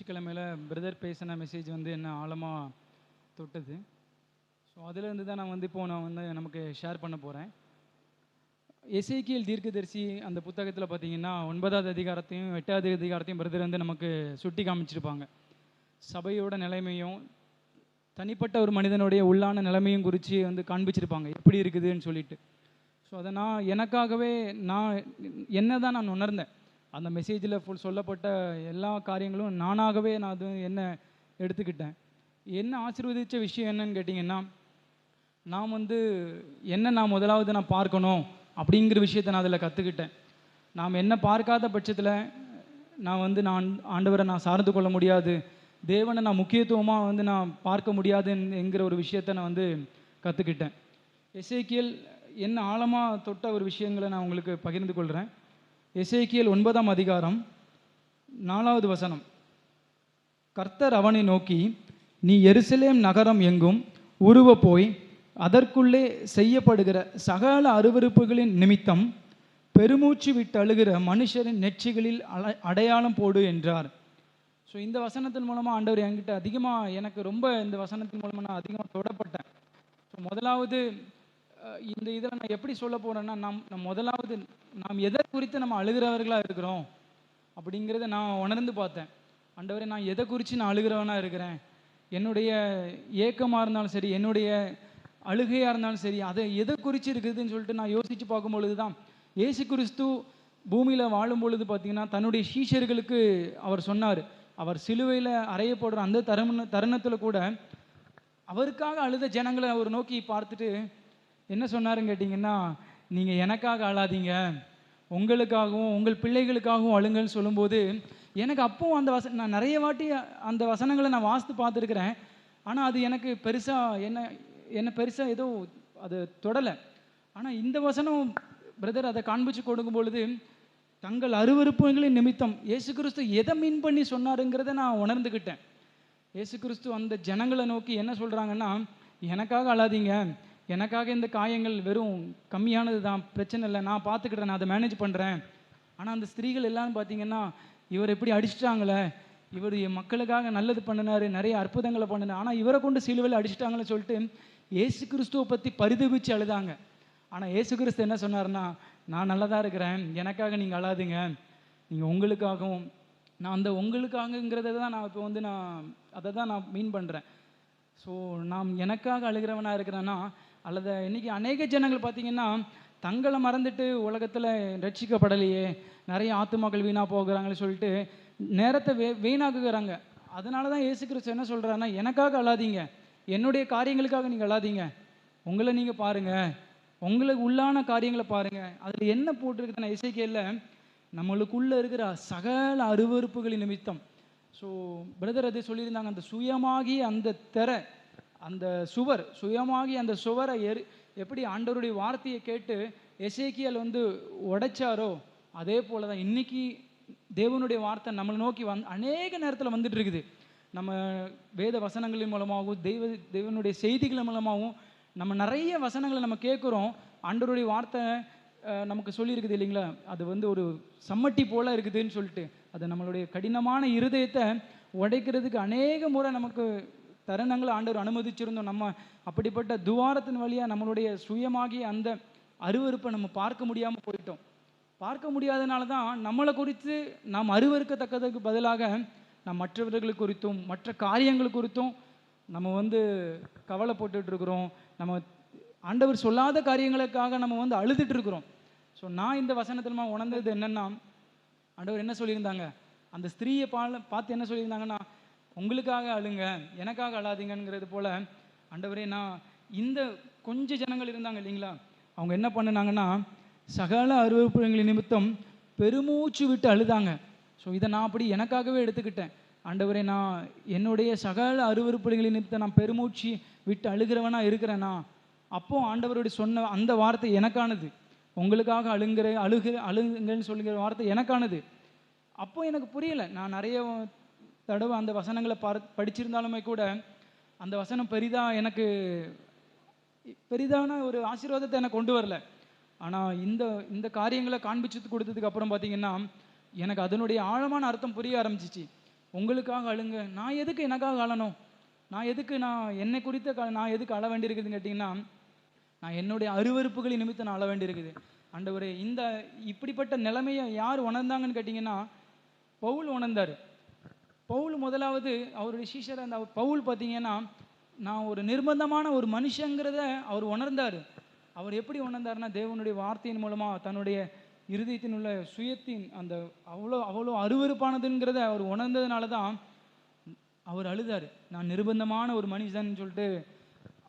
ஞாயிற்றுக்கிழமையில் பிரதர் பேசின மெசேஜ் வந்து என்ன ஆழமாக தொட்டது. ஸோ அதிலேருந்து தான் நான் வந்து இப்போது நான் வந்து நமக்கு ஷேர் பண்ண போகிறேன் எசைக்கியல் தீர்க்கதரிசி அந்த புத்தகத்தில் பார்த்தீங்கன்னா ஒன்பதாவது அதிகாரத்தையும் எட்டாவது அதிகாரத்தையும் பிரதர் வந்து நமக்கு சுட்டி காமிச்சிருப்பாங்க. சபையோட நிலைமையும் தனிப்பட்ட ஒரு மனிதனுடைய உள்ளான நிலைமையும் குறித்து வந்து காண்பிச்சிருப்பாங்க. எப்படி இருக்குதுன்னு சொல்லிட்டு. ஸோ அதை நான் எனக்காகவே நான் என்ன தான் நான் உணர்ந்தேன். அந்த மெசேஜில் ஃபுல் சொல்லப்பட்ட எல்லா காரியங்களும் நானாகவே நான் அது என்ன எடுத்துக்கிட்டேன். என்ன ஆசீர்வதித்த விஷயம் என்னன்னு கேட்டிங்கன்னா நான் வந்து என்ன நான் முதலாவது நான் பார்க்கணும் அப்படிங்கிற விஷயத்தை நான் அதில் கற்றுக்கிட்டேன் நாம் என்ன பார்க்காத பட்சத்தில் நான் வந்து நான் ஆண்டவரை நான் சார்ந்து கொள்ள முடியாது தேவனை நான் முக்கியத்துவமாக வந்து நான் பார்க்க முடியாது என்கிற ஒரு விஷயத்தை நான் வந்து கற்றுக்கிட்டேன் எசேக்கியல் என்ன ஆழமாக தொட்ட ஒரு விஷயங்களை நான் உங்களுக்கு பகிர்ந்து கொள்கிறேன் எசேக்கியல் ஒன்பதாம் அதிகாரம் நாலாவது வசனம். கர்த்தர் அவனை நோக்கி நீ எருசலேம் நகரம் எங்கும் உருவ போய் அதற்குள்ளே செய்யப்படுகிற சகல அருவருப்புகளின் நிமித்தம் பெருமூச்சு விட்டு அழுகிற மனுஷரின் நெற்றிகளில் அல- அடையாளம் போடு என்றார். ஸோ இந்த வசனத்தின் மூலமாக ஆண்டவர் என்கிட்ட அதிகமாக எனக்கு ரொம்ப இந்த வசனத்தின் மூலமாக நான் அதிகமாக தொடப்பட்டேன். ஸோ முதலாவது இந்த இதில் நான் எப்படி சொல்ல போகிறேன்னா நாம் நம் முதலாவது நாம் எதை குறித்து நம்ம அழுகிறவர்களாக இருக்கிறோம் அப்படிங்கிறத நான் உணர்ந்து பார்த்தேன். அண்டவரை நான் எதை குறித்து நான் அழுகிறவனாக இருக்கிறேன்? என்னுடைய ஏக்கமாக இருந்தாலும் சரி என்னுடைய அழுகையாக இருந்தாலும் சரி அதை எதை குறித்து இருக்குதுன்னு சொல்லிட்டு நான் யோசித்து பார்க்கும் பொழுது தான் ஏசு கிறிஸ்து பூமியில் வாழும் பொழுது பார்த்தீங்கன்னா தன்னுடைய சீஷர்களுக்கு அவர் சொன்னார். அவர் சிலுவையில் அறையப்படுற அந்த தருண தருணத்தில் கூட அவருக்காக அழுத ஜனங்களை அவர் நோக்கி பார்த்துட்டு என்ன சொன்னாருன்னு கேட்டிங்கன்னா நீங்கள் எனக்காக அழாதீங்க உங்களுக்காகவும் உங்கள் பிள்ளைகளுக்காகவும் அழுங்கன்னு சொல்லும்போது எனக்கு அப்பவும் அந்த வச நான் நிறைய வாட்டி அந்த வசனங்களை நான் வாசித்து பார்த்துருக்குறேன். ஆனால் அது எனக்கு பெருசாக என்ன என்ன பெருசாக ஏதோ அது தொடலை. ஆனால் இந்த வசனம் பிரதர் அதை காண்பிச்சு கொடுக்கும் பொழுது தங்கள் அருவருப்புகளின் நிமித்தம் இயேசு கிறிஸ்து எதை மீன் பண்ணி சொன்னாருங்கிறத நான் உணர்ந்துக்கிட்டேன் இயேசு கிறிஸ்து அந்த ஜனங்களை நோக்கி என்ன சொல்கிறாங்கன்னா எனக்காக அழாதீங்க எனக்காக இந்த காயங்கள் வெறும் கம்மியானது தான் பிரச்சனை இல்லை. நான் பார்த்துக்கிட்டேன் நான் அதை மேனேஜ் பண்ணுறேன் ஆனால் அந்த ஸ்திரீகள் எல்லாம் பார்த்தீங்கன்னா இவர் எப்படி அடிச்சிட்டாங்களே? இவர் மக்களுக்காக நல்லது பண்ணினார் நிறைய அற்புதங்களை பண்ணினார். ஆனால் இவரை கொண்டு சிலுவையில் அடிச்சிட்டாங்கன்னு சொல்லிட்டு ஏசு கிறிஸ்துவை பற்றி பரிதபிச்சு அழுதாங்க. ஆனால் ஏசு கிறிஸ்து என்ன சொன்னார்னா நான் நல்லா தான் இருக்கிறேன். எனக்காக நீங்கள் அழாதுங்க. நீங்கள் உங்களுக்காகவும் நான் அந்த உங்களுக்காகங்கிறத தான் நான் இப்போ வந்து நான் அதை தான் நான் மீன் பண்ணுறேன் ஸோ நாம் எனக்காக அழுகிறவனாக இருக்கிறேன்னா அல்லது இன்றைக்கி அநேக ஜனங்கள் பார்த்தீங்கன்னா தங்களை மறந்துட்டு உலகத்தில் ரட்சிக்கப்படலையே நிறைய ஆத்துமாக்கள் வீணாக போகிறாங்கன்னு சொல்லிட்டு நேரத்தை வே வீணாக்குகிறாங்க. அதனால தான் இயேசு கிறிஸ்து என்ன சொல்கிறாருன்னா எனக்காக அழாதீங்க. என்னுடைய காரியங்களுக்காக நீங்கள் அழாதீங்க. உங்களை நீங்கள் பாருங்கள் உங்களுக்கு உள்ளான காரியங்களை பாருங்கள் அதில் என்ன போட்டிருக்குதுன்னா இசைக்கையில் நம்மளுக்குள்ளே இருக்கிற சகல அருவருப்புகளின் நிமித்தம். ஸோ பிரதர் அது சொல்லியிருந்தாங்க அந்த சுயமாகி அந்த திரை அந்த சுவர் சுயமாகி அந்த சுவரை எரி எப்படி ஆண்டவருடைய வார்த்தையை கேட்டு எசேக்கியல் வந்து உடைச்சாரோ அதே போல தான் இன்னைக்கு தேவனுடைய வார்த்தை நம்மளை நோக்கி வந் அநேக நேரத்தில் வந்துட்டு இருக்குது. நம்ம வேத வசனங்களின் மூலமாகவும் தெய்வ தேவனுடைய செய்திகள் மூலமாகவும் நம்ம நிறைய வசனங்களை நம்ம கேட்குறோம். ஆண்டவருடைய வார்த்தை நமக்கு சொல்லியிருக்குது இல்லைங்களா? அது வந்து ஒரு சம்மட்டி போல இருக்குதுன்னு சொல்லிட்டு அது நம்மளுடைய கடினமான இருதயத்தை உடைக்கிறதுக்கு அநேக முறை நமக்கு தருணங்களை ஆண்டவர் அனுமதிச்சிருந்தோம். நம்ம அப்படிப்பட்ட துவாரத்தின் வழியாக நம்மளுடைய சுயமாகிய அந்த அருவருப்பை நம்ம பார்க்க முடியாமல் போயிட்டோம். பார்க்க முடியாதனால தான் நம்மளை குறித்து நாம் அருவறுக்கத்தக்கதற்கு பதிலாக நாம் மற்றவர்கள் குறித்தும் மற்ற காரியங்கள் குறித்தும் நம்ம வந்து கவலை இருக்கிறோம். நம்ம ஆண்டவர் சொல்லாத காரியங்களுக்காக நம்ம வந்து அழுதுட்டு இருக்கிறோம். ஸோ நான் இந்த வசனத்தில் உணர்ந்தது என்னன்னா ஆண்டவர் என்ன சொல்லியிருந்தாங்க? அந்த ஸ்திரீயை பால பார்த்து என்ன சொல்லியிருந்தாங்கன்னா உங்களுக்காக அழுங்க எனக்காக அழாதீங்கங்கிறது போல ஆண்டவரே நான் இந்த கொஞ்சம் ஜனங்கள் இருந்தாங்க இல்லைங்களா? அவங்க என்ன பண்ணினாங்கன்னா சகல அருவறுப்புகளின் நிமித்தம் பெருமூச்சு விட்டு அழுதாங்க. ஸோ இதை நான் அப்படி எனக்காகவே எடுத்துக்கிட்டேன். ஆண்டவரே நான் என்னுடைய சகல அருவறுப்புகளின் நிமித்தம் நான் பெருமூச்சு விட்டு அழுகிறவனா இருக்கிறேனா? அப்போ ஆண்டவருடைய சொன்ன அந்த வார்த்தை எனக்கானது. உங்களுக்காக அழுங்கிற அழுகிற அழுங்கன்னு சொல்லுங்கிற வார்த்தை எனக்கானது. அப்போ எனக்கு புரியலை. நான் நிறைய தடவை அந்த வசனங்களை பார் படிச்சிருந்தாலுமே கூட அந்த வசனம் பெரிதா எனக்கு பெரிதான ஒரு ஆசீர்வாதத்தை எனக்கு கொண்டு வரல. ஆனால் இந்த இந்த காரியங்களை காண்பிச்சு கொடுத்ததுக்கு அப்புறம் பார்த்தீங்கன்னா எனக்கு அதனுடைய ஆழமான அர்த்தம் புரிய ஆரம்பிச்சிச்சு. உங்களுக்காக அழுங்க. நான் எதுக்கு எனக்காக அழணும்? நான் எதுக்கு நான் என்னை குறித்த க- நான் எதுக்கு அழ வேண்டியிருக்குதுன்னு கேட்டிங்கன்னா நான் என்னுடைய அருவருப்புகளின் நிமித்தம் நான் அழ வேண்டியிருக்குது. ஆண்டவரே இந்த இப்படிப்பட்ட நிலைமையை யார் உணர்ந்தாங்கன்னு கேட்டிங்கன்னா பவுல் உணர்ந்தார். பவுல் முதலாவது அவருடைய சீஷர் அந்த பவுல் பார்த்தீங்கன்னா நான் ஒரு நிர்பந்தமான ஒரு மனுஷங்கிறத அவர் உணர்ந்தார். அவர் எப்படி உணர்ந்தாருன்னா தேவனுடைய வார்த்தையின் மூலமாக தன்னுடைய இருதயத்தின் உள்ள சுயத்தின் அந்த அவ்வளோ அவ்வளோ அருவருப்பானதுங்கிறத அவர் உணர்ந்ததுனால தான் அவர் அழுதார். நான் நிர்பந்தமான ஒரு மனுஷன் சொல்லிட்டு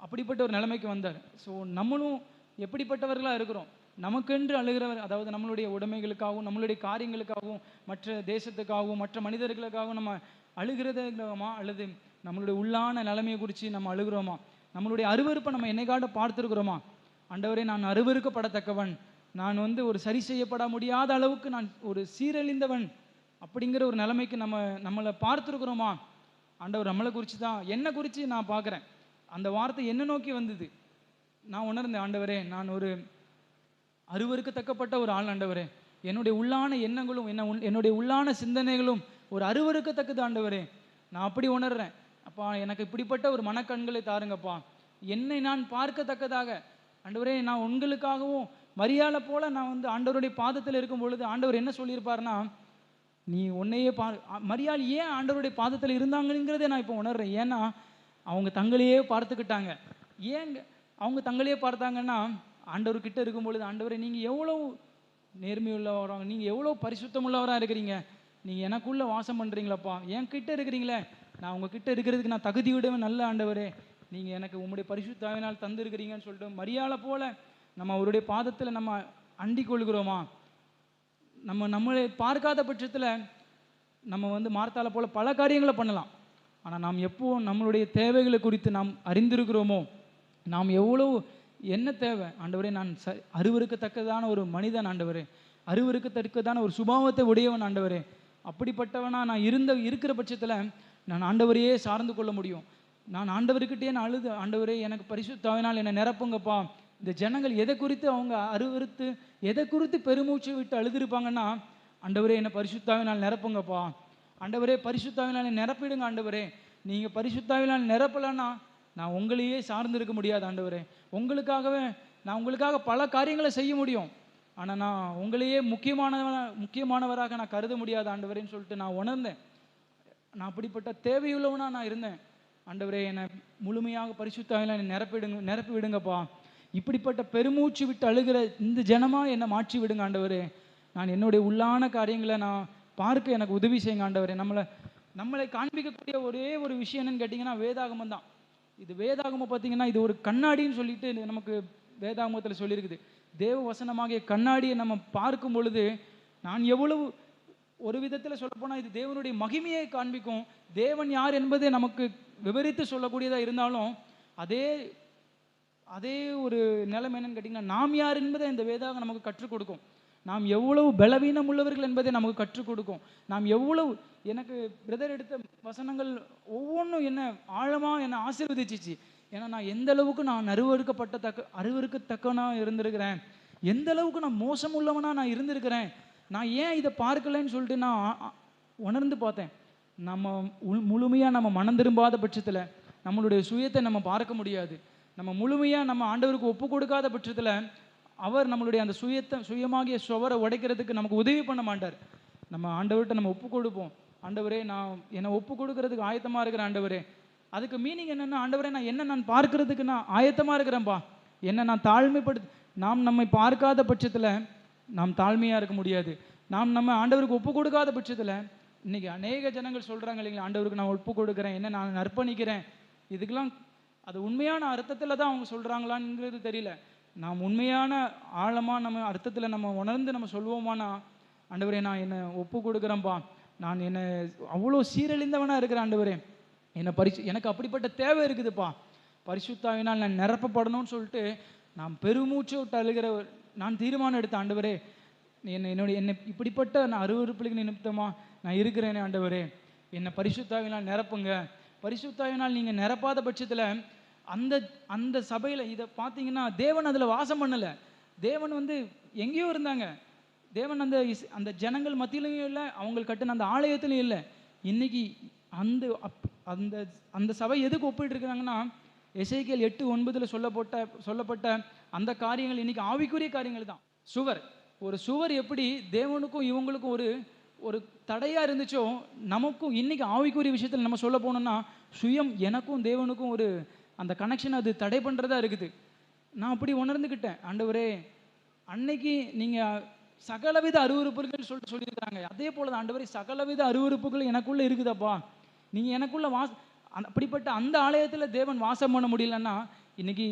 அப்படிப்பட்ட ஒரு நிலைமைக்கு வந்தார். ஸோ நம்மளும் எப்படிப்பட்டவர்களாக இருக்கிறோம்? நமக்கென்று அழுகிறவர் அதாவது நம்மளுடைய உடைமைகளுக்காகவும் நம்மளுடைய காரியங்களுக்காகவும் மற்ற தேசத்துக்காகவும் மற்ற மனிதர்களுக்காகவும் நம்ம அழுகிறதுமா அல்லது நம்மளுடைய உள்ளான நிலைமையை குறித்து நம்ம அழுகிறோமா? நம்மளுடைய அருவருப்பை நம்ம என்னைக்காட்ட பார்த்துருக்குறோமா? அண்டவரே நான் அருவருக்கப்படத்தக்கவன். நான் வந்து ஒரு சரி செய்யப்பட முடியாத அளவுக்கு நான் ஒரு சீரழிந்தவன் அப்படிங்கிற ஒரு நிலைமைக்கு நம்ம நம்மளை பார்த்துருக்குறோமா? ஆண்டவர் நம்மளை குறித்து தான் என்னை குறித்து நான் பார்க்குறேன். அந்த வார்த்தை என்ன நோக்கி வந்தது. நான் உணர்ந்தேன் ஆண்டவரே நான் ஒரு அருவருக்கத்தக்கப்பட்ட ஒரு ஆள் ஆண்டவரே. என்னுடைய உள்ளான எண்ணங்களும் என்ன என்னுடைய உள்ளான சிந்தனைகளும் ஒரு அருவருக்கத்தக்கது ஆண்டவரே. நான் அப்படி உணர்றேன். அப்பா எனக்கு இப்படிப்பட்ட ஒரு மனக்கண்களை தாருங்கப்பா. என்னை நான் பார்க்கத்தக்கதாக. ஆண்டவரே நான் உங்களுக்காகவும் மரியாதை போல நான் வந்து ஆண்டவருடைய பாதத்தில் இருக்கும் பொழுது ஆண்டவர் என்ன சொல்லியிருப்பாருன்னா நீ உன்னையே பா மரியாதை மரியாள் ஏன் ஆண்டவருடைய பாதத்தில் இருந்தாங்கங்கிறதே நான் இப்போ உணர்றேன். ஏன்னா அவங்க தங்களையே பார்த்துக்கிட்டாங்க. ஏங்க அவங்க தங்களையே பார்த்தாங்கன்னா ஆண்டவர்கிட்ட இருக்கும் பொழுது ஆண்டவரை நீங்கள் எவ்வளோ நேர்மையுள்ளவராக நீங்கள் எவ்வளோ பரிசுத்தமுள்ளவராக இருக்கிறீங்க? நீங்கள் எனக்குள்ளே வாசம் பண்ணுறீங்களப்பா என் கிட்ட இருக்கிறீங்களே. நான் உங்ககிட்ட இருக்கிறதுக்கு நான் தகுதி விடவே நல்ல ஆண்டவரே. நீங்கள் எனக்கு உங்களுடைய பரிசுத்தாவினால் தந்திருக்கிறீங்கன்னு சொல்லிட்டு மரியாதை போல நம்ம அவருடைய பாதத்தில் நம்ம அண்டிக் கொள்கிறோமா? நம்ம நம்மளை பார்க்காத பட்சத்தில் நம்ம வந்து மார்த்தால போல் பல காரியங்களை பண்ணலாம். ஆனால் நாம் எப்போ நம்மளுடைய தேவைகளை குறித்து நாம் அறிந்திருக்கிறோமோ நாம் எவ்வளவு என்ன தேவை? ஆண்டவரே நான் ச அருவருக்கத்தக்கதான ஒரு மனிதன் ஆண்டவரே. அருவருக்கத்தக்கதான ஒரு சுபாவத்தை உடையவன் ஆண்டவரே. அப்படிப்பட்டவனா நான் இருந்த இருக்கிற பட்சத்தில் நான் ஆண்டவரையே சார்ந்து கொள்ள முடியும். நான் ஆண்டவர்கிட்டயே நான் அழுது ஆண்டவரே எனக்கு பரிசுத்தாவினால் என்னை நிரப்புங்கப்பா. இந்த ஜனங்கள் எதை குறித்து அவங்க அருவருத்து எதை குறித்து பெருமூச்சு விட்டு அழுதுருப்பாங்கன்னா ஆண்டவரே என்னை பரிசுத்தாவினால் நிரப்புங்கப்பா. ஆண்டவரே பரிசுத்தாவினால் நிரப்பிடுங்க ஆண்டவரே. நீங்கள் பரிசுத்தாவினால் நிரப்பலைன்னா நான் உங்களையே சார்ந்திருக்க முடியாது ஆண்டவரே. உங்களுக்காகவே நான் உங்களுக்காக பல காரியங்களை செய்ய முடியும். ஆனால் நான் உங்களையே முக்கியமானவ முக்கியமானவராக நான் கருத முடியாது ஆண்டவரேன்னு சொல்லிட்டு நான் உணர்ந்தேன். நான் அப்படிப்பட்ட தேவையுள்ளவனாக நான் இருந்தேன். ஆண்டவரே என்னை முழுமையாக பரிசுத்தாயில் என்னை நிரப்பிடுங்க நிரப்பி விடுங்கப்பா. இப்படிப்பட்ட பெருமூச்சு விட்டு அழுகிற இந்த ஜனமாக என்னை மாற்றி விடுங்க ஆண்டவரே. நான் என்னுடைய உள்ளான காரியங்களை நான் பார்க்க எனக்கு உதவி செய்யுங்க ஆண்டவரே. நம்மளை நம்மளை காண்பிக்கக்கூடிய ஒரே ஒரு விஷயம் என்னன்னு கேட்டிங்கன்னா வேதாகமம் தான். இது வேதாகமம் பார்த்தீங்கன்னா இது ஒரு கண்ணாடின்னு சொல்லிட்டு நமக்கு வேதாகமத்தில் சொல்லியிருக்குது. தேவ வசனமாகிய கண்ணாடியை நம்ம பார்க்கும் பொழுது நான் எவ்வளவு ஒரு விதத்தில் சொல்லப்போனால் இது தேவனுடைய மகிமையை காண்பிக்கும். தேவன் யார் என்பதை நமக்கு விவரித்து சொல்லக்கூடியதாக இருந்தாலும் அதே அதே ஒரு நிலைமை என்னன்னு கேட்டிங்கன்னா நாம் யார் என்பதை இந்த வேதாக நமக்கு கற்றுக் கொடுக்கும். நாம் எவ்வளவு பலவீனம் உள்ளவர்கள் என்பதை நமக்கு கற்றுக் கொடுக்கும். நாம் எவ்வளவு எனக்கு பிரதர் எடுத்த வசனங்கள் ஒவ்வொன்றும் என்ன ஆழமாக என்னை ஆசீர்வதிச்சிச்சு. ஏன்னா நான் எந்த அளவுக்கு நான் அருவறுக்கப்பட்ட தக்க அருவறுக்கத்தக்கனா இருந்திருக்கிறேன். எந்த அளவுக்கு நான் மோசம் உள்ளவனாக நான் இருந்திருக்கிறேன். நான் ஏன் இதை பார்க்கலைன்னு சொல்லிட்டு நான் உணர்ந்து பார்த்தேன். நம்ம உள் முழுமையாக நம்ம மனம் திரும்பாத பட்சத்தில் நம்மளுடைய சுயத்தை நம்ம பார்க்க முடியாது. நம்ம முழுமையாக நம்ம ஆண்டவருக்கு ஒப்பு கொடுக்காத பட்சத்தில் அவர் நம்மளுடைய அந்த சுயத்தை சுயமாகிய சுவரை உடைக்கிறதுக்கு நமக்கு உதவி பண்ண மாட்டார். நம்ம ஆண்டவர்கிட்ட நம்ம ஒப்பு கொடுப்போம். ஆண்டவரே நான் என்னை ஒப்பு கொடுக்கறதுக்கு ஆயத்தமாக இருக்கிற ஆண்டவரே. அதுக்கு மீனிங் என்னென்னா ஆண்டவரே நான் என்ன நான் பார்க்கறதுக்கு நான் ஆயத்தமாக இருக்கிறேன்ப்பா என்ன நான் தாழ்மைப்படு நாம் நம்மை பார்க்காத பட்சத்தில் நாம் தாழ்மையாக இருக்க முடியாது. நாம் நம்ம ஆண்டவருக்கு ஒப்பு கொடுக்காத பட்சத்தில் இன்றைக்கி அநேக ஜனங்கள் சொல்கிறாங்க இல்லைங்களா ஆண்டவருக்கு நான் ஒப்பு கொடுக்குறேன் என்ன நான் அர்ப்பணிக்கிறேன். இதுக்கெல்லாம் அது உண்மையான அர்த்தத்தில் தான் அவங்க சொல்கிறாங்களான்ங்கிறது தெரியல. நாம் உண்மையான ஆழமாக நம்ம அர்த்தத்தில் நம்ம உணர்ந்து நம்ம சொல்வோமானா ஆண்டவரே நான் என்னை ஒப்பு கொடுக்குறேன்ப்பா நான் என்னை அவ்வளோ சீரழிந்தவனாக இருக்கிறேன் ஆண்டவரே. என்னை பரிசு எனக்கு அப்படிப்பட்ட தேவை இருக்குதுப்பா. பரிசுத்தாவினால் நான் நிரப்பப்படணும்னு சொல்லிட்டு நான் பெருமூச்சு விட்டு அழுகிற நான் தீர்மானம் எடுத்த ஆண்டவரே. என்னை என்னுடைய என்னை இப்படிப்பட்ட நான் அருவறுப்புகளுக்கு நிமித்தமா நான் இருக்கிறேனே ஆண்டவரே. என்னை பரிசுத்தாவினால் நிரப்புங்க. பரிசுத்தாவினால் நீங்கள் நிரப்பாத பட்சத்தில் அந்த அந்த சபையில் இதை பார்த்தீங்கன்னா தேவன் அதில் வாசம் பண்ணலை. தேவன் வந்து எங்கேயோ இருந்தாங்க. தேவன் அந்த இஸ் அந்த ஜனங்கள் மத்தியிலையும் இல்லை அவங்க கட்டின அந்த ஆலயத்திலையும் இல்லை. இன்னைக்கு அந்த அப் அந்த அந்த சபை எதுக்கு ஒப்பிட்டு இருக்கிறாங்கன்னா எட்டு ஒன்பதில் சொல்லப்பட்ட சொல்லப்பட்ட அந்த காரியங்கள் இன்னைக்கு ஆவிக்குரிய காரியங்கள் தான். சுவர். ஒரு சுவர் எப்படி தேவனுக்கும் இவங்களுக்கும் ஒரு ஒரு தடையாக இருந்துச்சோ நமக்கும் இன்னைக்கு ஆவிக்குரிய விஷயத்தில் நம்ம சொல்ல போனோம்னா சுயம் எனக்கும் தேவனுக்கும் ஒரு அந்த கனெக்ஷன் அது தடை பண்ணுறதா இருக்குது. நான் அப்படி உணர்ந்துக்கிட்டேன் ஆண்டவரே அன்னைக்கு நீங்கள் சகலவித அருவருப்புகள் சொல்லிட்டு சொல்லியிருக்காங்க அதே போல தான் ஆண்டவரே சகலவித அருவருப்புகள் எனக்குள்ளே இருக்குதப்பா. நீங்கள் எனக்குள்ளே வாச அப்படிப்பட்ட அந்த ஆலயத்தில் தேவன் வாசம் பண்ண முடியலன்னா இன்னைக்கு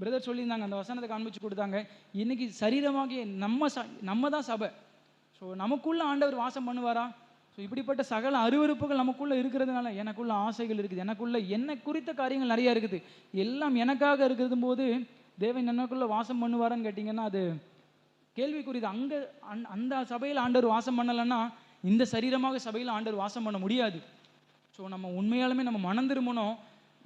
பிரதர் சொல்லியிருந்தாங்க அந்த வசனத்தை காண்பிச்சு கொடுத்தாங்க. இன்னைக்கு சரீரமாகிய நம்ம ச நம்ம தான் சபை. ஸோ நமக்குள்ள ஆண்டவர் வாசம் பண்ணுவாரா? ஸோ இப்படிப்பட்ட சகல அருவருப்புகள் நமக்குள்ளே இருக்கிறதுனால எனக்குள்ள ஆசைகள் இருக்குது. எனக்குள்ள என்ன குறித்த காரியங்கள் நிறைய இருக்குது. எல்லாம் எனக்காக இருக்கிறது போது தேவன் எனக்குள்ள வாசம் பண்ணுவாரான்னு கேட்டிங்கன்னா அது கேள்விக்குரியது அங்கே அந் அந்த சபையில் ஆண்டவர் வாசம் பண்ணலைன்னா இந்த சரீரமாக சபையில் ஆண்டவர் வாசம் பண்ண முடியாது. ஸோ நம்ம உண்மையாலுமே நம்ம மனம் திரும்பணும்.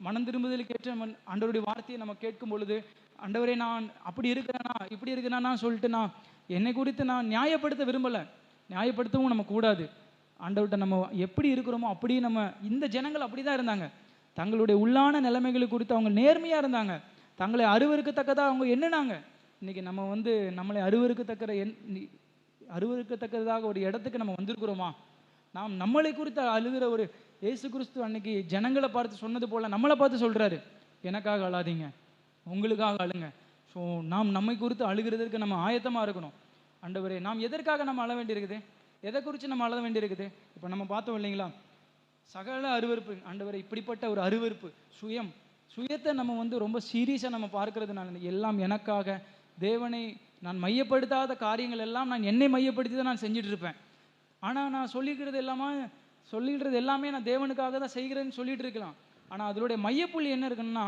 மனம் திரும்புதல் கேட்டு நம்ம ஆண்டவருடைய வார்த்தையை நம்ம கேட்கும் பொழுது ஆண்டவரே நான் அப்படி இருக்கிறேனா? இப்படி இருக்கிறேனா சொல்லிட்டு நான் என்னை குறித்து நான் நியாயப்படுத்த விரும்பலை. நியாயப்படுத்தவும் நம்ம கூடாது. ஆண்டவர்கிட்ட நம்ம எப்படி இருக்கிறோமோ அப்படி நம்ம இந்த ஜனங்கள் அப்படி தான் இருந்தாங்க. தங்களுடைய உள்ளான நிலைமைகளை குறித்து அவங்க நேர்மையாக இருந்தாங்க. தங்களை அருவருக்கத்தக்கதாக அவங்க எண்ணினாங்க. இன்னைக்கு நம்ம வந்து நம்மளை அருவருக்கத்தக்கிற என் நி- அருவருக்கத்தக்கதாக ஒரு இடத்துக்கு நம்ம வந்திருக்கிறோமா? நாம் நம்மளை குறித்து அழுகிற ஒரு இயேசு கிறிஸ்து அன்னைக்கு ஜனங்களை பார்த்து சொன்னது போல் நம்மளை பார்த்து சொல்கிறாரு எனக்காக அழாதீங்க. உங்களுக்காக அழுங்க. ஸோ நாம் நம்மை குறித்து அழுகிறதற்கு நம்ம ஆயத்தமாக இருக்கணும். அண்டவரே நாம் எதற்காக நம்ம அழ வேண்டியிருக்குது? எதை குறித்து நம்ம அழ வேண்டியிருக்குது? இப்போ நம்ம பார்த்தோம் இல்லைங்களா? சகல அருவருப்பு ஆண்டவரை இப்படிப்பட்ட ஒரு அருவருப்பு சுயம். சுயத்தை நம்ம வந்து ரொம்ப சீரியஸாக நம்ம பார்க்கறதுனால எல்லாம் எனக்காக தேவனை நான் மையப்படுத்தாத காரியங்கள் எல்லாம் நான் என்னை மையப்படுத்தி தான் நான் செஞ்சுட்டு இருப்பேன் ஆனால் நான் சொல்லிக்கிறது எல்லாமே சொல்லிடுறது எல்லாமே நான் தேவனுக்காக தான் செய்கிறேன்னு சொல்லிட்டு இருக்கலாம். ஆனால் அதனுடைய மையப்புள்ளி என்ன இருக்குன்னா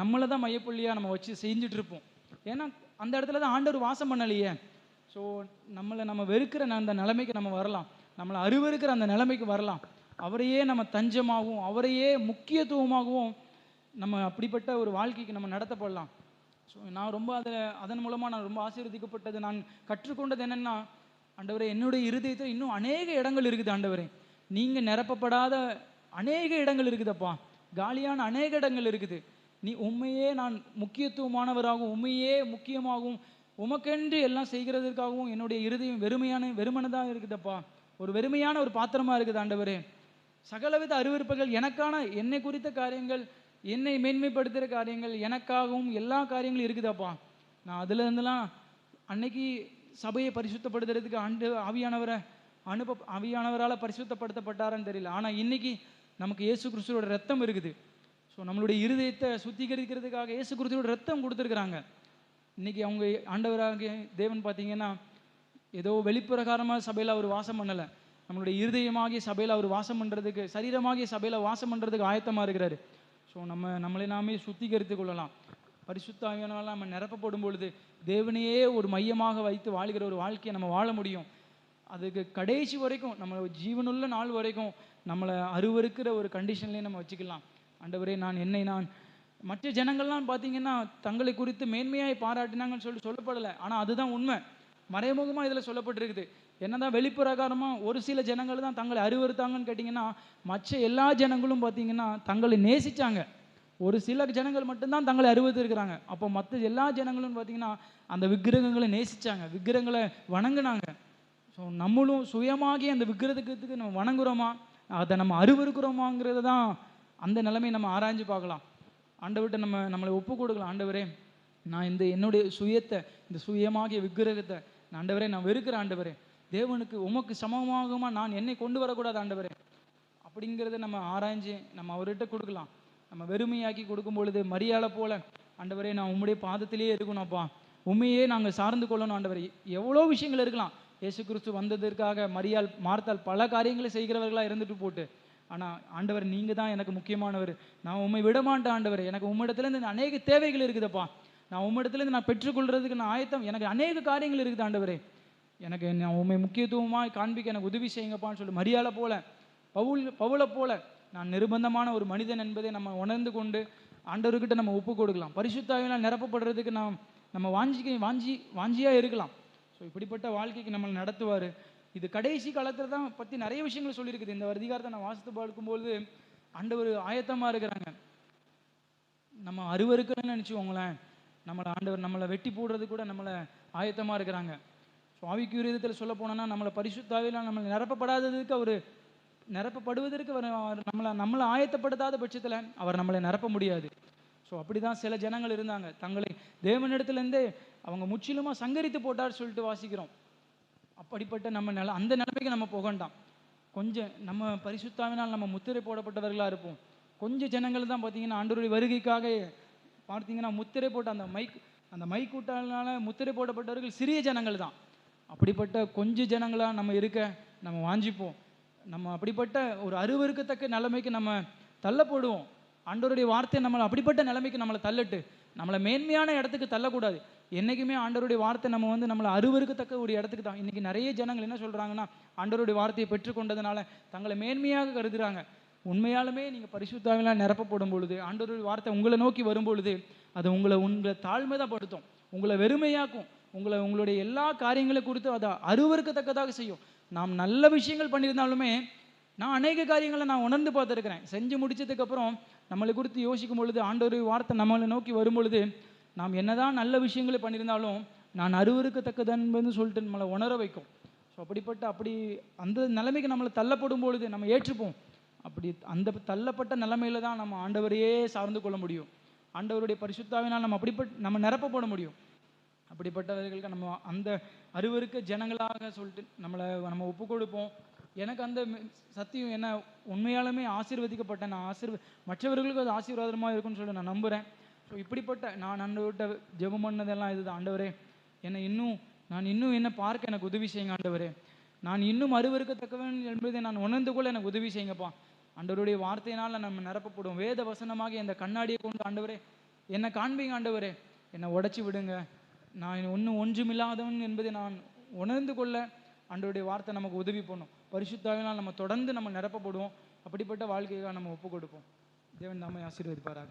நம்மளை தான் மையப்புள்ளியாக நம்ம வச்சு செஞ்சுட்டு இருப்போம் ஏன்னா அந்த இடத்துல தான் ஆண்டவர் வாசம் பண்ணலையே. ஸோ நம்மளை நம்ம வெறுக்கிற அந்த நிலைமைக்கு நம்ம வரலாம். நம்மளை அருவருக்கிற அந்த நிலைமைக்கு வரலாம். அவரையே நம்ம தஞ்சமாகவும் அவரையே முக்கியத்துவமாகவும் நம்ம அப்படிப்பட்ட ஒரு வாழ்க்கைக்கு நம்ம நடத்தப்படலாம். ஸோ நான் ரொம்ப அதில் அதன் மூலமாக நான் ரொம்ப ஆசீர்வதிக்கப்பட்டது நான் கற்றுக்கொண்டது என்னென்னா ஆண்டவரே என்னுடைய இருதயத்தில் இன்னும் அநேக இடங்கள் இருக்குது ஆண்டவரே. நீங்கள் நிரப்பப்படாத அநேக இடங்கள் இருக்குதப்பா. காலியான அநேக இடங்கள் இருக்குது. நீ உண்மையே நான் முக்கியத்துவமானவராகவும் உண்மையே முக்கியமாகவும் உமக்கென்று எல்லாம் செய்கிறதற்காகவும் என்னுடைய இருதயம் வெறுமையான வெறுமனதாக இருக்குதப்பா. ஒரு வெறுமையான ஒரு பாத்திரமாக இருக்குது ஆண்டவரே. சகலவித அறிவிப்புகள் எனக்கான என்னை குறித்த காரியங்கள் என்னை மேன்மைப்படுத்துகிற காரியங்கள் எனக்காகவும் எல்லா காரியங்களும் இருக்குதாப்பா. நான் அதுல இருந்தெல்லாம் அன்னைக்கு சபையை பரிசுத்தப்படுத்துறதுக்கு ஆண்டு ஆவியானவரை அனுப்ப ஆவியானவரால் பரிசுத்தப்படுத்தப்பட்டாரான்னு தெரியல. ஆனால் இன்னைக்கு நமக்கு இயேசு கிறிஸ்துவோட ரத்தம் இருக்குது. ஸோ நம்மளுடைய இருதயத்தை சுத்திகரிக்கிறதுக்காக இயேசு கிறிஸ்துவோட ரத்தம் கொடுத்துருக்குறாங்க. இன்னைக்கு அவங்க ஆண்டவராக தேவன் பார்த்தீங்கன்னா ஏதோ வெளிப்பிரகாரமாக சபையில் அவர் வாசம் பண்ணலை. நம்மளுடைய இருதயமாகிய சபையில் அவர் வாசம் பண்ணுறதுக்கு சரீரமாகிய சபையில் வாசம் பண்ணுறதுக்கு ஆயத்தமாக இருக்கிறாரு. ஸோ நம்ம நம்மளை நாமே சுத்திகரித்து கொள்ளலாம். பரிசுத்தாவியனால் நம்ம நிரப்பப்படும் பொழுது தேவனையே ஒரு மையமாக வைத்து வாழ்கிற ஒரு வாழ்க்கையை நம்ம வாழ முடியும். அதுக்கு கடைசி வரைக்கும் நம்ம ஜீவனுள்ள நாள் வரைக்கும் நம்மளை அருவருக்கிற ஒரு கண்டிஷன்லேயே நம்ம வச்சுக்கலாம். ஆண்டவரே நான் என்னை நான் மற்ற ஜனங்கள்லாம் பார்த்தீங்கன்னா தங்களை குறித்து மேன்மையாய் பாராட்டினாங்கன்னு சொல்லி சொல்லப்படலை. ஆனால் அதுதான் உண்மை. மறைமுகமாக இதில் சொல்லப்பட்டிருக்குது. என்னதான் வெளிப்பிரகாரமாக ஒரு சில ஜனங்கள் தான் தங்களை அறிவுறுத்தாங்கன்னு கேட்டிங்கன்னா மற்ற எல்லா ஜனங்களும் பார்த்தீங்கன்னா தங்களை நேசிச்சாங்க. ஒரு சில ஜனங்கள் மட்டும்தான் தங்களை அறிவுறுத்திருக்கிறாங்க அப்போ மற்ற எல்லா ஜனங்களும் பார்த்தீங்கன்னா அந்த விக்கிரகங்களை நேசிச்சாங்க. விக்கிரகங்களை வணங்கினாங்க. ஸோ நம்மளும் சுயமாகி அந்த விக்கிரகத்துக்கு நம்ம வணங்குறோமா? அதை நம்ம அருவருக்கிறோமாங்கிறத தான் அந்த நிலைமையை நம்ம ஆராய்ஞ்சு பார்க்கலாம். ஆண்டவர்கிட்ட நம்ம நம்மளை ஒப்பு கொடுக்கலாம் ஆண்டவரே நான் இந்த என்னுடைய சுயத்தை இந்த சுயமாகிய விக்கிரகத்தை நான் ஆண்டவரே நான் வெறுக்கிற ஆண்டவரே தேவனுக்கு உமக்கு சமமாகமா? நான் என்னை கொண்டு வரக்கூடாது ஆண்டவரே. அப்படிங்கிறத நம்ம ஆராய்ஞ்சு நம்ம அவர்கிட்ட கொடுக்கலாம். நம்ம வெறுமையாக்கி கொடுக்கும் பொழுது மரியாதை போல ஆண்டவரே நான் உம்முடைய பாதத்திலேயே இருக்கணும்ப்பா உண்மையே நாங்கள் சார்ந்து கொள்ளணும் ஆண்டவரே. எவ்வளோ விஷயங்கள் இருக்கலாம். இயேசு கிறிஸ்து வந்ததற்காக மரியாள் மார்த்தால் பல காரியங்களை செய்கிறவர்களாக இருந்துட்டு போட்டு ஆனால் ஆண்டவர் நீங்கள் தான் எனக்கு முக்கியமானவர். நான் உண்மை விடமாட்டேன் ஆண்டவர். எனக்கு உம்மிடத்துலேருந்து அநேக தேவைகள் இருக்குதுப்பா. நான் உம்மிடத்துலேருந்து நான் பெற்றுக்கொள்கிறதுக்கு நான் ஆயத்தம். எனக்கு அநேக காரியங்கள் இருக்குது ஆண்டவரே. எனக்கு நான் உண்மை முக்கியத்துவமாக காண்பிக்க எனக்கு உதவி செய்யுங்கப்பான்னு சொல்லி மரியாதை போல பவுல் பவுலை போல நான் நிர்பந்தமான ஒரு மனிதன் என்பதை நம்ம உணர்ந்து கொண்டு ஆண்டவர்கிட்ட நம்ம ஒப்பு கொடுக்கலாம். பரிசுத்தாவினால் நிரப்பப்படுறதுக்கு நாம் நம்ம வாஞ்சிக்க வாஞ்சி வாஞ்சியாக இருக்கலாம். ஸோ இப்படிப்பட்ட வாழ்க்கைக்கு நம்மளை நடத்துவார். இது கடைசி காலத்தில் தான் பற்றி நிறைய விஷயங்கள் சொல்லியிருக்குது. இந்த அதிகாரத்தை நான் வாசித்து பார்க்கும்போது ஆண்டவர் ஆயத்தமாக இருக்கிறாங்க. நம்ம அருவருக்குன்னு நினச்சிக்கோங்களேன். நம்மளை ஆண்டவர் நம்மளை வெட்டி போடுறது கூட நம்மளை ஆயத்தமாக இருக்கிறாங்க. சுவாமிக்கு ஆவிக்குரிய விதத்தில் சொல்ல போனோன்னா நம்மளை பரிசுத்தாவில நம்மளை நிரப்பப்படாததுக்கு அவர் நிரப்பப்படுவதற்கு அவர் நம்மளை நம்மளை ஆயத்தப்படுத்தாத பட்சத்தில் அவர் நம்மளை நிரப்ப முடியாது. ஸோ அப்படி தான் சில ஜனங்கள் இருந்தாங்க. தங்களை தேவனிடத்துலேருந்தே அவங்க முற்றிலுமாக சங்கரித்து போட்டார் சொல்லிட்டு வாசிக்கிறோம். அப்படிப்பட்ட நம்ம நில அந்த நிலைமைக்கு நம்ம போக வேண்டாம். கொஞ்சம் நம்ம பரிசுத்தாவினால் நம்ம முத்திரை போடப்பட்டவர்களாக இருப்போம். கொஞ்சம் ஜனங்கள் தான் பார்த்தீங்கன்னா ஆண்டோருடைய வருகைக்காக பார்த்தீங்கன்னா முத்திரை போட்ட அந்த மைக் அந்த மைக்கூட்டால முத்திரை போடப்பட்டவர்கள் சிறிய ஜனங்கள் தான். அப்படிப்பட்ட கொஞ்சம் ஜனங்களாக நம்ம இருக்க நம்ம வாஞ்சிப்போம். நம்ம அப்படிப்பட்ட ஒரு அருவருக்கத்தக்க நிலைமைக்கு நம்ம தள்ளப்படுவோம். ஆண்டோருடைய வார்த்தை நம்மளை அப்படிப்பட்ட நிலைமைக்கு நம்மளை தள்ளட்டு நம்மளை மேன்மையான இடத்துக்கு தள்ளக்கூடாது. என்றைக்குமே ஆண்டவருடைய வார்த்தை நம்ம வந்து நம்மளை அருவருக்கத்தக்க ஒரு இடத்துக்கு தான். இன்றைக்கி நிறைய ஜனங்கள் என்ன சொல்கிறாங்கன்னா ஆண்டவருடைய வார்த்தையை பெற்றுக்கொண்டதுனால தங்களை மேன்மையாக கருதுகிறாங்க உண்மையாலுமே நீங்கள் பரிசுத்தாவிலாம் நிரப்பப்படும் பொழுது ஆண்டவருடைய வார்த்தை உங்களை நோக்கி வரும் பொழுது அது உங்களை உங்களை தாழ்மை தான் படுத்தும் உங்களை வெறுமையாக்கும் உங்களை உங்களுடைய எல்லா காரியங்களை கொடுத்து அதை அருவருக்கத்தக்கதாக செய்யும். நாம் நல்ல விஷயங்கள் பண்ணியிருந்தாலுமே நான் அநேக காரியங்களை நான் உணர்ந்து பார்த்துருக்கிறேன். செஞ்சு முடிச்சதுக்கப்புறம் நம்மளை குறித்து யோசிக்கும் பொழுது ஆண்டோரு வார்த்தை நம்மளை நோக்கி வரும் பொழுது நாம் என்னதான் நல்ல விஷயங்களை பண்ணியிருந்தாலும் நான் அருவருக்கத்தக்கதன்பதுன்னு சொல்லிட்டு நம்மளை உணர வைக்கும். ஸோ அப்படிப்பட்ட அப்படி அந்த நிலைமைக்கு நம்மளை தள்ளப்படும் பொழுது நம்ம ஏற்றுப்போம். அப்படி அந்த தள்ளப்பட்ட நிலைமையில தான் நம்ம ஆண்டவரையே சார்ந்து கொள்ள முடியும். ஆண்டவருடைய பரிசுத்தாவினால் நம்ம அப்படிப்பட்ட நம்ம நிரப்பப்பட முடியும். அப்படிப்பட்டவர்களுக்கு நம்ம அந்த அருவருக்க ஜனங்களாக சொல்லிட்டு நம்மளை நம்ம ஒப்பு கொடுப்போம். எனக்கு அந்த சத்தியம் என்ன உண்மையாலுமே ஆசீர்வதிக்கப்பட்ட நான் ஆசீர்வ மற்றவர்களுக்கு அது ஆசீர்வாதமாக இருக்கும்னு சொல்லி நான் நம்புகிறேன் ஸோ இப்படிப்பட்ட நான் ஆண்டவர்கிட்ட ஜெபம் பண்ணதெல்லாம் இதுதான். ஆண்டவரே என்னை இன்னும் நான் இன்னும் என்ன பார்க்க எனக்கு உதவி செய்யுங்க ஆண்டவரே. நான் இன்னும் அருவருக்கத்தக்கவன் என்பதை நான் உணர்ந்து கொள்ள எனக்கு உதவி செய்யுங்கப்பா. ஆண்டவருடைய வார்த்தையினால் நம்ம நிரப்பப்படும் வேத வசனமாக இந்த கண்ணாடியை கொண்டு ஆண்டவரே என்னை காண்பீங்க ஆண்டவரே. என்னை உடச்சி விடுங்க. நான் ஒன்றும் ஒன்றுமில்லாதவன் என்பதை நான் உணர்ந்து கொள்ள ஆண்டவருடைய வார்த்தை நமக்கு உதவி பண்ணும். பரிசுத்தாவினால் நம்ம தொடர்ந்து நம்ம நிரப்பப்படுவோம். அப்படிப்பட்ட வாழ்க்கைக்காக நம்ம ஒப்பு கொடுப்போம் தேவன் நம்மை ஆசீர்வதிப்பாராக.